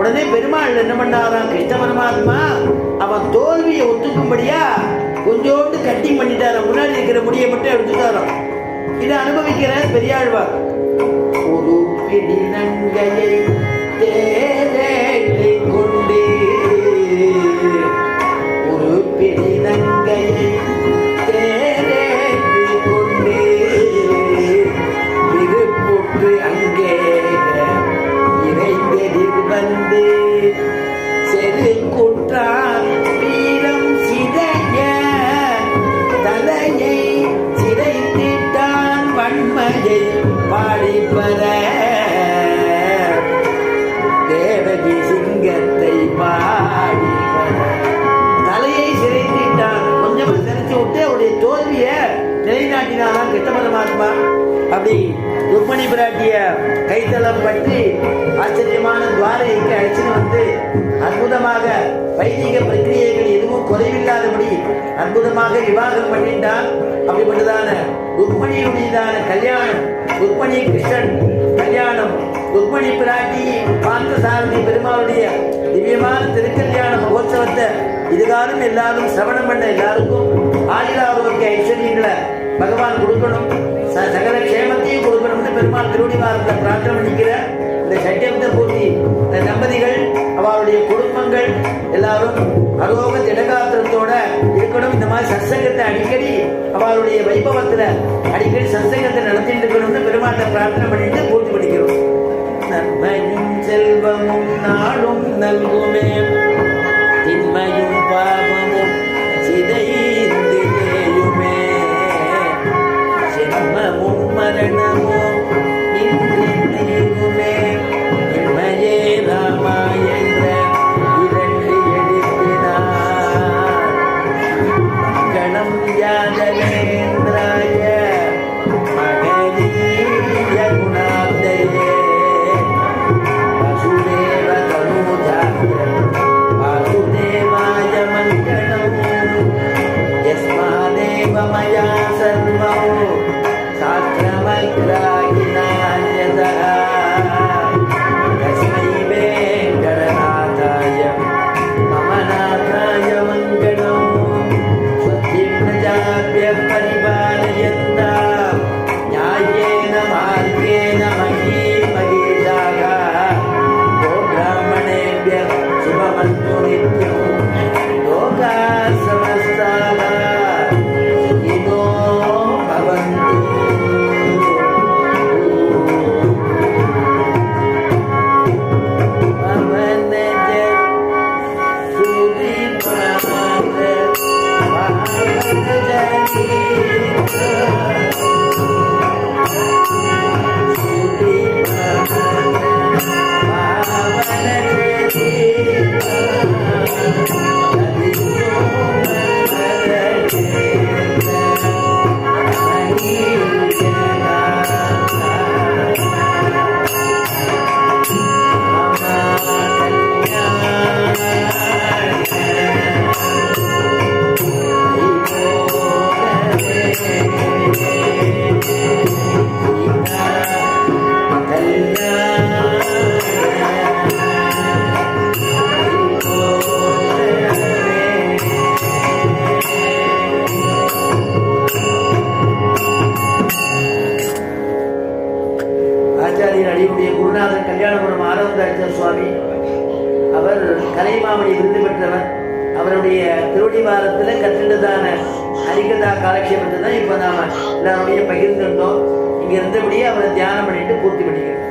உடனே பெருமாள் என்ன பண்ணாராம் கிருஷ்ண பரமாத்மா அவன் தோல்வியை ஒத்துக்கும்படியா கொஞ்சோண்டு கட்டி பண்ணிட்டாராம். முன்னாடி இருக்கிற முடியை மட்டும் எடுத்துட்டாராம். இதை அனுபவிக்கிற பெரியாழ்வார். ஒரு பிடி நங்கையை கொஞ்சம் விட்டு அவருடைய தோல்வியை நிலைநாட்டினாலாம் கிருஷ்ண அப்படி ருக்மணி பிராட்டிய கைத்தளம் பற்றி ஆச்சரியமான துவாரைக்கு அழைச்சின்னு வந்து அற்புதமாக வைதிக பிரக்கிரியைகள் எதுவும் குறைவில்லாதபடி அற்புதமாக விவாகம் பண்ணிட்டான் அப்படிப்பட்டதான ருக்மணியுடையதான கல்யாணம் ருக்மணி கிருஷ்ணன் கல்யாணம் ருக்மணி பிராட்டி பார்த்த சாரதி பெருமாளுடைய திவ்யமான திருக்கல்யாண மகோத்சவத்தை இதுகாலம் எல்லாரும் சிரவணம் பண்ண எல்லாருக்கும் ஆயுராரோக்கிய ஐஸ்வர்யங்களை பகவான் கொடுக்கணும். ச- சகல க்ஷேமத்தையும் கொடுக்கணும்னு பெருமாள் திருவடி வாரத்தில் பிரார்த்தனை பண்ணிக்கிற இந்த சட்டியப்த பூர்த்தி இந்த தம்பதிகள் அவருடைய குடும்பங்கள் எல்லாரும் அலோக திடகாத்திரத்தோட இருக்கணும். இந்த மாதிரி சத்சங்கத்தை அடிக்கடி அவருடைய வைபவத்தில் அடிக்கடி சத்சங்கத்தை நடத்திட்டு இருக்கணும்னு பெருமாட்டை பிரார்த்தனை பண்ணிட்டு பூர்த்தி பண்ணிக்கிறோம் நன்மையும் செல்வமும் நாளும் நல்குமே. Arriba சுவாமி. அவர் கலைமாமணி விருது பெற்றவர். அவருடைய திருவடி வாரத்தில் கற்றுண்டதான ஹரிகதா காலக்ஷேபத்தை தான் இப்போ நாம் எல்லாருடைய பகிர்ந்திருந்தோம் இங்கே இருந்தபடியே அவரை தியானம் பண்ணிட்டு பூர்த்தி பண்ணிக்கிறோம்.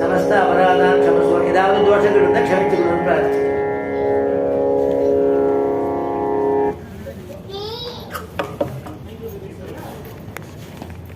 சமஸ்த அபராதான் சமஸ்வம் ஏதாவது தோஷங்கள் இருந்தால் க்ஷமிச்சுக்கணும்னு பிரார்த்திச்சு